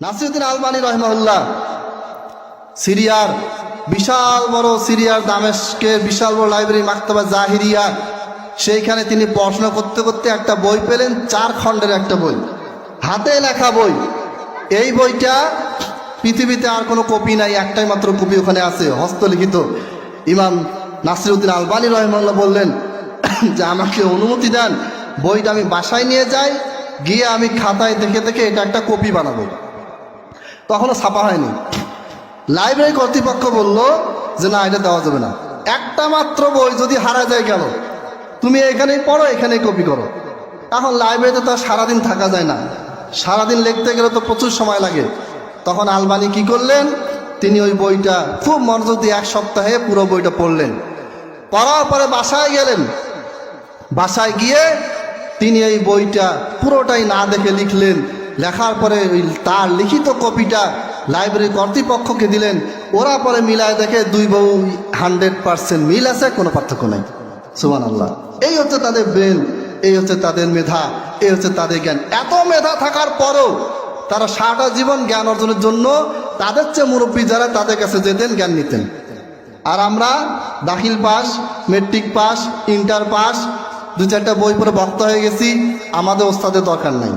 নাসিরুদ্দিন আলবানী রহমাউল্লাহ সিরিয়ার বিশাল বড় সিরিয়ার দামেস্কের বিশাল বড় লাইব্রেরি মাক্তবা জাহিরিয়া, সেইখানে তিনি পড়াশোনা করতে করতে একটা বই পেলেন, চার খণ্ডের একটা বই। হাতে লেখা বই। এই বইটা পৃথিবীতে আর কোনো কপি নাই, একটাই মাত্র কপি ওখানে আছে, হস্তলিখিত। ইমাম নাসিরুদ্দিন আলবানী রহমাল্লাহ বললেন, যে আমাকে অনুমতি দেন, বইটা আমি বাসায় নিয়ে যাই, গিয়ে আমি খাতায় দেখে দেখে এটা একটা কপি বানাবো। তখনও ছাপা হয়নি। লাইব্রেরি কর্তৃপক্ষ বলল যে না, এটা দেওয়া যাবে না। একটা মাত্র বই যদি হারা যায় গেল তুমি এখানেই পড়ো, এখানেই কপি করো। এখন লাইব্রেরিতে তো সারাদিন থাকা যায় না। সারাদিন লিখতে গেলে তো প্রচুর সময় লাগে। তখন আলবানি কি করলেন? তিনি ওই বইটা খুব মনোযোগ দিয়ে এক সপ্তাহে পুরো বইটা পড়লেন। পড়ার পরে বাসায় গেলেন। বাসায় গিয়ে তিনি এই বইটা পুরোটাই না দেখে লিখলেন। লেখার পরে ওই তার লিখিত কপিটা লাইব্রেরি কর্তৃপক্ষকে দিলেন। ওরা পরে মিলায় দেখে দুই বউ হান্ড্রেড পার্সেন্ট মিল আছে, কোনো পার্থক্য নেই। সুমান আল্লাহ এই হচ্ছে তাদের ব্রেন, এই হচ্ছে তাদের মেধা, এই হচ্ছে তাদের জ্ঞান। এত মেধা থাকার পরও তারা সারাটা জীবন জ্ঞান অর্জনের জন্য তাদের চেয়ে মুরব্বী যারা তাদের কাছে যেতেন, জ্ঞান নিতেন। আর আমরা দাখিল pass, matric pass, inter pass, দু চারটা বই পড়ে বক্তা হয়ে গেছি, আমাদের ওস্তাদের দরকার নাই।